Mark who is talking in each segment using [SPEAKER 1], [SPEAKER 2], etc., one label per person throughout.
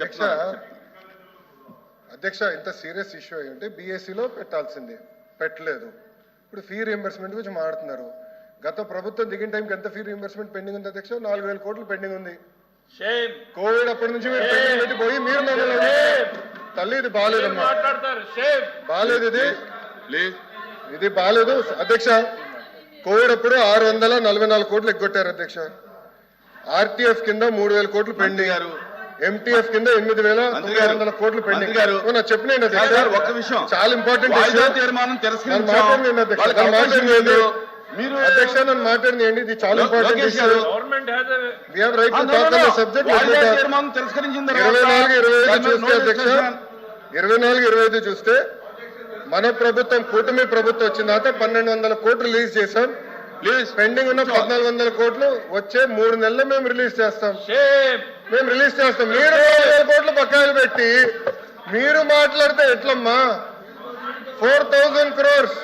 [SPEAKER 1] చెప్తున్నా అధ్యక్ష ఇంత సీరియస్ ఇష్యూ ఉంటే బీఎస్సీలో పెట్టాల్సిందే. పెట్టలేదు. ఇప్పుడు ఫీ రీఎంబర్స్మెంట్ గురించి మాట్లాడుతున్నారు. గత ప్రభుత్వం దిగిన టైంకి ఎంత ఫీ రీఎంబర్స్మెంట్ పెండింగ్ ఉంది అధ్యక్ష? నాలుగు వేల కోట్లు పెండింగ్ ఉంది.
[SPEAKER 2] షేమ్
[SPEAKER 1] కోవిడ్ అప్పటి నుంచి మీరు పెండింగ్ పెట్టి పోయి మీరు తల్లి ఇది బాగాలేదమ్మా
[SPEAKER 2] మాట్లాడతారు. షేమ్
[SPEAKER 1] బాగాలేదు ఇది. ఇది బాగాలేదు అధ్యక్ష కోవిడ్ అప్పుడు ఆరు వందల నలభై నాలుగు కోట్లు ఎగ్గొట్టారు అధ్యక్ష. ఆర్టీఎఫ్ కింద మూడు వేల కోట్లు పెండింగ్.
[SPEAKER 3] గారు.
[SPEAKER 1] ఎంటీఎఫ్ కింద ఎనిమిది వేల తొమ్మిది. వందల కోట్లు పెండింగ్
[SPEAKER 3] ఒక్క విషయం.
[SPEAKER 1] చాలా ఇంపార్టెంట్
[SPEAKER 3] తీర్మానం తిరస్కరించాం మీరు
[SPEAKER 1] అధ్యక్ష నన్ను ఇది చాలా important issue.
[SPEAKER 2] Government has
[SPEAKER 1] we have right to talk on. The subject
[SPEAKER 3] తీర్మానం
[SPEAKER 1] చూస్తే
[SPEAKER 3] no
[SPEAKER 1] అధ్యక్ష
[SPEAKER 3] discussion.
[SPEAKER 1] ఇరవై నాలుగు ఇరవై ఐదు చూస్తే మన ప్రభుత్వం కూటమి ప్రభుత్వం వచ్చిన తర్వాత పన్నెండు వందల కోట్లు రిలీజ్ చేశాం పెండింగ్ ఉన్న పద్నాలుగు వందల కోట్లు వచ్చే మూడు నెలలు మేము రిలీజ్ చేస్తాం. మేము రిలీజ్ చేస్తాం. మీరు కోట్లు బకాయిలు పెట్టి మీరు మాట్లాడితే ఎట్లమ్మా? ఫోర్ థౌజండ్ క్రోర్స్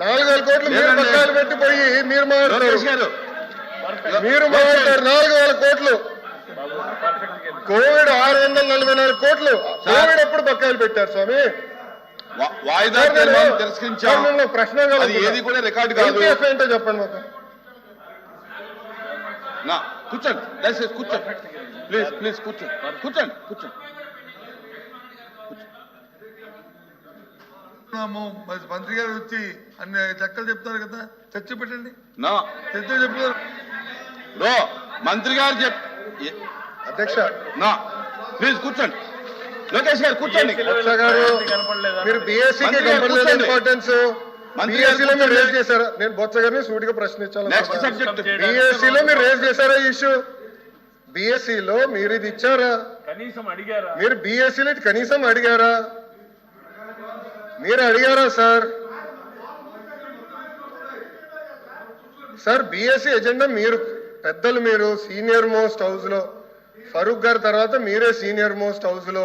[SPEAKER 1] నాలుగు వేల కోట్లు మీరు. బకాయిలు పెట్టి పోయి మీరు
[SPEAKER 3] గారు.
[SPEAKER 1] మీరు మాట్లాడారు నాలుగు వేల కోట్లు. కోవిడ్ ఆరు వందల నలభై నాలుగు కోట్లు. కోవిడ్ ఎప్పుడు బకాయిలు పెట్టారు స్వామి.
[SPEAKER 3] వాయిదా తీర్మానం
[SPEAKER 1] సార్,
[SPEAKER 3] తిరస్కరించాం.
[SPEAKER 1] నేను ప్రశ్న
[SPEAKER 3] అది ఏది కూడా రికార్డు కాదు.
[SPEAKER 1] ఏంటో చెప్పండి మాకు.
[SPEAKER 3] నా కూర్చోండి. దయచేసి కూర్చోండి. ప్లీజ్ ప్లీజ్ కూర్చోండి. కూర్చోండి కూర్చోండి.
[SPEAKER 4] మరి మంత్రి గారు వచ్చి అన్ని లెక్కలు చెప్తారు కదా చర్చ పెట్టండి.
[SPEAKER 3] నా.
[SPEAKER 4] చర్చ చెప్తారు.
[SPEAKER 3] మంత్రి గారు చెప్ ఏ-
[SPEAKER 1] అధ్యక్ష.
[SPEAKER 3] నా. ప్లీజ్ కూర్చోండి. లోకేష్ గారు కూర్చోండి.
[SPEAKER 1] మీరు
[SPEAKER 3] కూర్చోండి.
[SPEAKER 1] ఇంపార్టెన్స్ బీఎస్సీలో మీరు. రేజ్ చేశారా? నేను బొత్స గారిని సూటిగా
[SPEAKER 3] సబ్జెక్ట్
[SPEAKER 1] బీఎస్సీలో మీరు రేజ్ చేశారా ఈ ఇష్యూ బీఎస్సీలో మీరు ఇది ఇచ్చారా?
[SPEAKER 2] కనీసం అడిగారా?
[SPEAKER 1] మీరు బీఎస్సీలో ఇది కనీసం అడిగారా? మీరు అడిగారా సార్? సార్ బీఎస్సీ ఎజెండా మీరు పెద్దలు మీరు సీనియర్ మోస్ట్ హౌస్లో ఫరూక్ గారి తర్వాత మీరే సీనియర్ మోస్ట్ హౌస్లో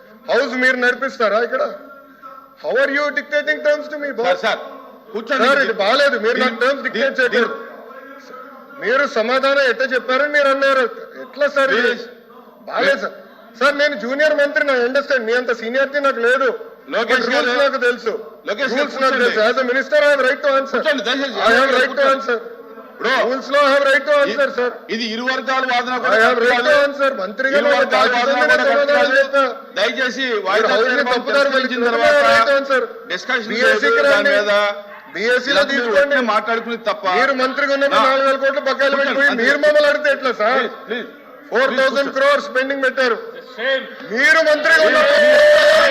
[SPEAKER 1] హౌస్ మీరు నడిపిస్తారా ఇక్కడ? How are you dictating terms to me
[SPEAKER 3] sir
[SPEAKER 1] boss
[SPEAKER 3] sir కూర్చోండి.
[SPEAKER 1] బాగాలేదు. మీరు నాకు టర్మ్స్ డిక్టేట్ చేయకూడదు. మీరు సమాధానం ఎట్లా చెప్పారని మీరు అన్నారు. ఎట్లా సార్. బాగాలేదు సార్ సార్ నేను జూనియర్ మంత్రి నా అండర్స్టాండ్ మీ అంత సీనియారిటీ నాకు లేదు. రూల్స్ నాకు తెలుసు. రూల్స్ నాకు. తెలుసు. As a minister I right to answer I have right to. Answer. రూల్స్లో I have right to answer sir
[SPEAKER 3] ఇది ఇరు వర్గాల వాదన
[SPEAKER 1] I have right to answer.
[SPEAKER 3] దయచేసి వాయిదా
[SPEAKER 1] తప్పుదారి
[SPEAKER 3] తర్వాత డిస్కషన్ దాని మీద మాట్లాడుకునేది తప్ప
[SPEAKER 1] మీరు మంత్రిగా ఉన్నప్పుడు నాలుగు వేల కోట్లు బకాయిలు పెట్టిపోయి. మీరు మమ్మల్ని అడిగితే ఎట్లా sir four thousand crores pending పెట్టారు. మీరు మంత్రిగా ఉన్నప్పుడు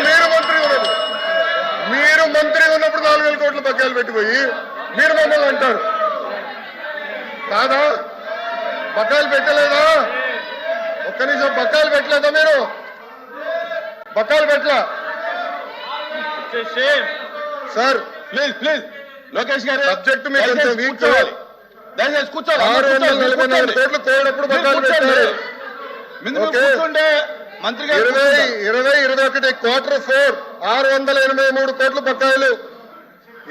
[SPEAKER 1] మీరు మంత్రిగా ఉన్నప్పుడు మీరు మంత్రిగా ఉన్నప్పుడు నాలుగు వేల కోట్లు బకాయిలు పెట్టిపోయి మీరు మమ్మల్ని అంటారు. కాదా? బకాయిలు పెట్టలేదా? ఒక్క నిమిషం బకాయిలు పెట్టలేదా మీరు? బకాయిలు పెట్టలా? Sir
[SPEAKER 3] please please. లోకేష్ గారు
[SPEAKER 1] Subject మీకు
[SPEAKER 3] కూర్చోవాలి. దయచేసి కూర్చోవాలి.
[SPEAKER 1] ఆరు వందల
[SPEAKER 3] కూర్చోండి,
[SPEAKER 1] నలభై నాలుగు. కోట్లు కోడప్పుడు
[SPEAKER 3] మీరు
[SPEAKER 1] బకాయిలు. పెట్టారు.
[SPEAKER 3] కూర్చోండి. మంత్రి గారు
[SPEAKER 1] ఇరవై. ఇరవై ఇరవై ఒకటి క్వార్టర్ ఫోర్ ఆరు వందల ఎనభై మూడు కోట్ల బకాయిలు.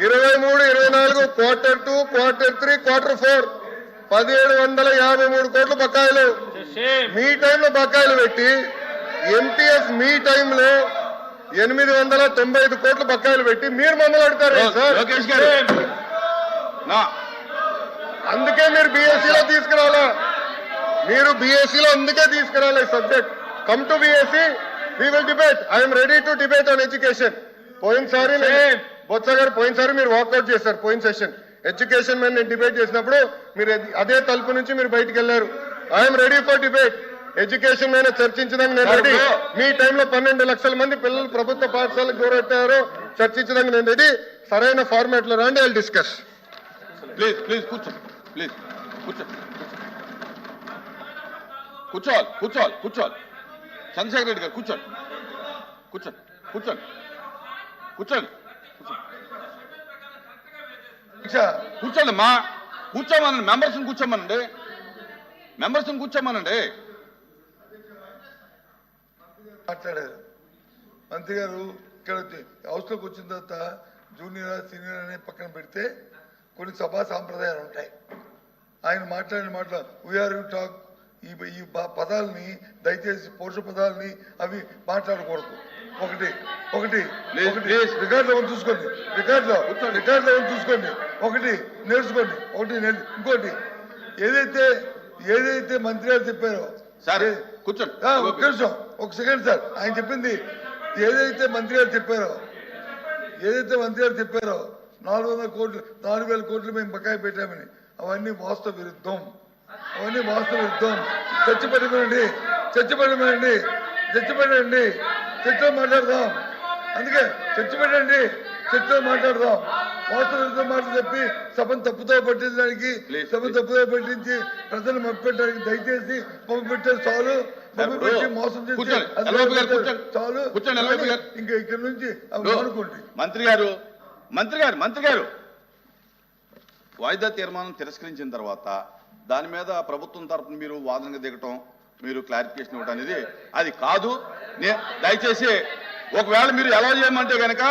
[SPEAKER 1] ఇరవై మూడు ఇరవై నాలుగు quarter two quarter three quarter four పదిహేడు వందల యాభై మూడు కోట్ల బకాయిలు. మీ టైంలో బకాయిలు పెట్టి ఎంటీఎఫ్ మీ టైంలో ఎనిమిది వందల తొంభై ఐదు కోట్ల బకాయిలు పెట్టి మీరు మమ్మల్ని అడుగుతారు అందుకే మీరు బీఎస్సీలో తీసుకురావాలా మీరు బీఎస్సీలో అందుకే తీసుకురావాలి subject? Come to BSc we will debate I'm ready to debate on education పోయినసారి బొత్స గారు పోయినసారి మీరు వాకౌట్ చేశారు పోయిన సెషన్ ఎడ్యుకేషన్ మీద నేను డిబేట్ చేసినప్పుడు మీరు అది- తలుపు నుంచి మీరు బయటికి వెళ్ళారు. I'm ready for debate education మీద చర్చించడానికి నేను రెడీ మీ టైంలో పన్నెండు లక్షల మంది పిల్లలు ప్రభుత్వ పాఠశాలకు దూరెట్టారు. చర్చించడానికి నేను రెడీ సరైన ఫార్మాట్లో రండి ఐ డిస్కస్
[SPEAKER 3] ప్లీజ్ ప్లీజ్ కూర్చో. ప్లీజ్ కూర్చో. కూర్చోవాలి కూర్చోవాలి కూర్చోవాలి. చంద్రశేఖర్ రెడ్డి గారు కూర్చోండి. కూర్చోండి కూర్చోండి. కూర్చోండి. కూర్చోండి మా కూర్చోమనండి. మెంబర్స్ని కూర్చోమనండి. మెంబర్స్ని కూర్చోమనండి.
[SPEAKER 4] మాట్లాడారు. మంత్రి గారు ఇక్కడ హౌస్లోకి వచ్చిన తర్వాత జూనియర్ సీనియర్ అనే పక్కన పెడితే కొన్ని సభా సాంప్రదాయాలు ఉంటాయి. ఆయన మాట్లాడిన మాటలు వీఆర్ యూ టాక్ ఈ పదాలని దయచేసి పౌరుష పదాలని అవి మాట్లాడకూడదు. ఒకటి ఒకటి ఒకటి. రికార్డులో ఉంది చూసుకోండి. రికార్డులో రికార్డులో ఉంది చూసుకోండి. ఒకటి నేర్చుకోండి. ఒకటి ఇంకోటి. ఏదైతే ఏదైతే మంత్రి గారు చెప్పారో.
[SPEAKER 3] సార్ కూర్చోండి.
[SPEAKER 4] ఆ, ఒక్క నిమిషం ఒక సెకండ్ సార్. ఆయన చెప్పింది ఏదైతే మంత్రి గారు చెప్పారో ఏదైతే మంత్రి గారు చెప్పారో నాలుగు వందల కోట్లు నాలుగు వేల కోట్లు మేము బకాయి పెట్టామని అవన్నీ వాస్తవ విరుద్ధం. అవన్నీ వాస్తవ విరుద్ధం. చచ్చిపెట్టమనండి చచ్చిపెట్టమనండి చచ్చిపెట్టండి చర్చలో మాట్లాడదాం. అందుకే చచ్చిపెట్టండి చర్చలో మాట్లాడదాం. వాస్తవ విరుద్ధం మాటలు చెప్పి సభను తప్పుతో పట్టించడానికి సభను తప్పుతో పట్టించి ప్రజలు మభ్యపెట్టడానికి దయచేసి పంపు పెట్టారు చాలు. ఇంకా ఇక్కడ నుంచి
[SPEAKER 3] మంత్రి గారు మంత్రి గారు మంత్రి గారు. వాయిదా తీర్మానం తిరస్కరించిన తర్వాత దాని మీద ప్రభుత్వం తరపున మీరు వాదనగా దిగటం మీరు క్లారిఫికేషన్ ఇవ్వడం అనేది అది కాదు. దయచేసి ఒకవేళ మీరు ఎలా చేయమంటే కనుక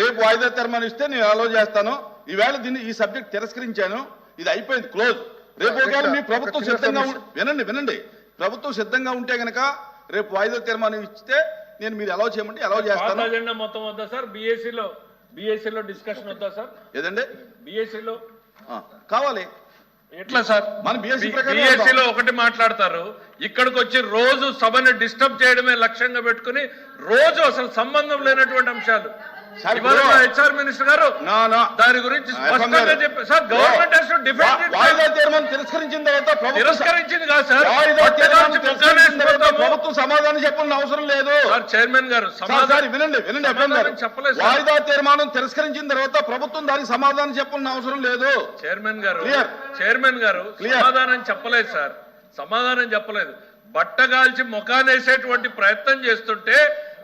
[SPEAKER 3] రేపు వాయిదా తీర్మానం ఇస్తే నేను అలో చేస్తాను. ఈవేళ దీన్ని ఈ సబ్జెక్ట్ తిరస్కరించాను. ఇది అయిపోయింది క్లోజ్ రేపు ఒకవేళ మీ ప్రభుత్వం సిద్ధంగా వినండి వినండి. ప్రభుత్వం సిద్ధంగా ఉంటే గనక రేపు వాయిదా తీర్మానం ఇస్తే నేను మీరు ఎలా చేయమంటే ఎలా
[SPEAKER 2] పాత
[SPEAKER 3] చేస్తాను.
[SPEAKER 2] అజెండా మొత్తం వద్దా సార్? బీఎస్సీలో బీఎస్సీలో డిస్కషన్ వద్దా సార్?
[SPEAKER 3] ఏదండి?
[SPEAKER 2] బీఎస్సీలో
[SPEAKER 3] కావాలి.
[SPEAKER 2] ఎట్లా సార్?
[SPEAKER 3] మన BSc ప్రకారం
[SPEAKER 2] బీఎస్సీలో ఒకటి మాట్లాడతారు. ఇక్కడికి వచ్చి రోజు సభని డిస్టర్బ్ చేయడమే లక్ష్యంగా పెట్టుకుని రోజు అసలు సంబంధం లేనటువంటి అంశాలు. హెచ్ఆర్ మినిస్టర్ గారు దాని గురించి స్పష్టంగా. చెప్పారు సార్ గవర్నమెంట్
[SPEAKER 3] వాయిదా. తీర్మానం తిరస్కరించిన తర్వాత ప్రభుత్వం
[SPEAKER 2] తిరస్కరించింది కాదు సార్
[SPEAKER 3] వాయిదా తీర్మానం. ప్రభుత్వం సమాధానం చెప్పాల్సిన అవసరం లేదు
[SPEAKER 2] సార్ చైర్మన్ గారు సమాధానం
[SPEAKER 3] వినండి వినండి
[SPEAKER 2] సమాధానం చెప్పలేదు.
[SPEAKER 3] వాయిదా తీర్మానం తిరస్కరించిన తర్వాత ప్రభుత్వం దానికి సమాధానం చెప్పాల్సిన అవసరం లేదు
[SPEAKER 2] చైర్మన్ గారు. చైర్మన్ గారు. సమాధానం చెప్పలేదు సార్ సమాధానం చెప్పలేదు బట్టగాల్చి ముఖానేసేటువంటి ప్రయత్నం చేస్తుంటే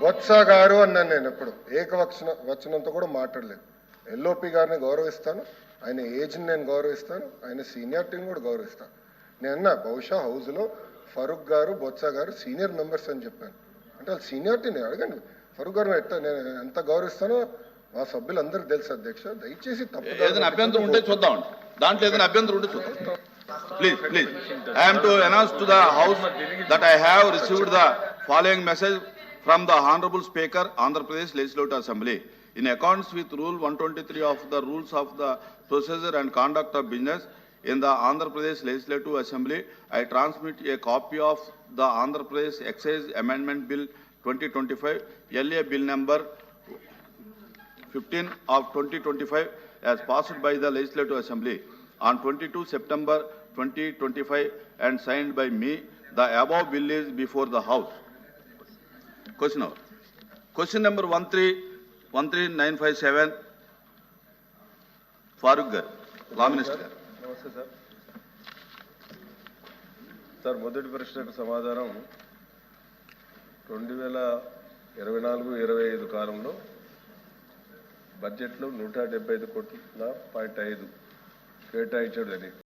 [SPEAKER 1] బొత్స గారు అన్నాను నేను ఎప్పుడు. ఏకవచన వచనంతో కూడా మాట్లాడలేదు. ఎల్ఓపి గారిని గౌరవిస్తాను. ఆయన ఏజ్ని నేను గౌరవిస్తాను. ఆయన సీనియారిటీని కూడా గౌరవిస్తాను. నేను అన్నా బహుశా హౌస్లో ఫరూక్ గారు బొత్స గారు సీనియర్ మెంబర్స్ అని చెప్పాను. అంటే వాళ్ళు సీనియారిటీ నేను అడగండి ఫరూక్ గారు ఎట్లా నేను ఎంత గౌరవిస్తానో మా సభ్యులందరికీ తెలుసు అధ్యక్ష. దయచేసి తప్పు
[SPEAKER 3] ఏదైనా అభ్యంతరం ఉంటే చూద్దాం. దాంట్లో ఏదైనా అభ్యంతరం ఉంటే చూద్దాం. Please please I'm to announce to the house that I have received the following message from the Honorable Speaker, Andhra Pradesh Legislative Assembly. In accordance with Rule 123 of the Rules of the Procedure and Conduct of Business in the Andhra Pradesh Legislative Assembly, I transmit a copy of the Andhra Pradesh Excise Amendment Bill 2025, LA Bill number 15 of 2025 as passed by the Legislative Assembly on 22 September 2025 and signed by me. The above bill is before the House. Question number. Question number 1313957. Farooq Gar, Law Minister. గారు.
[SPEAKER 5] నమస్తే sir sir మొదటి ప్రశ్నకు సమాధానం రెండు వేల ఇరవై నాలుగు ఇరవై ఐదు కాలంలో బడ్జెట్లో నూట డెబ్బై ఐదు కోట్ల పాయింట్ ఐదు కేటాయించడం జరిగింది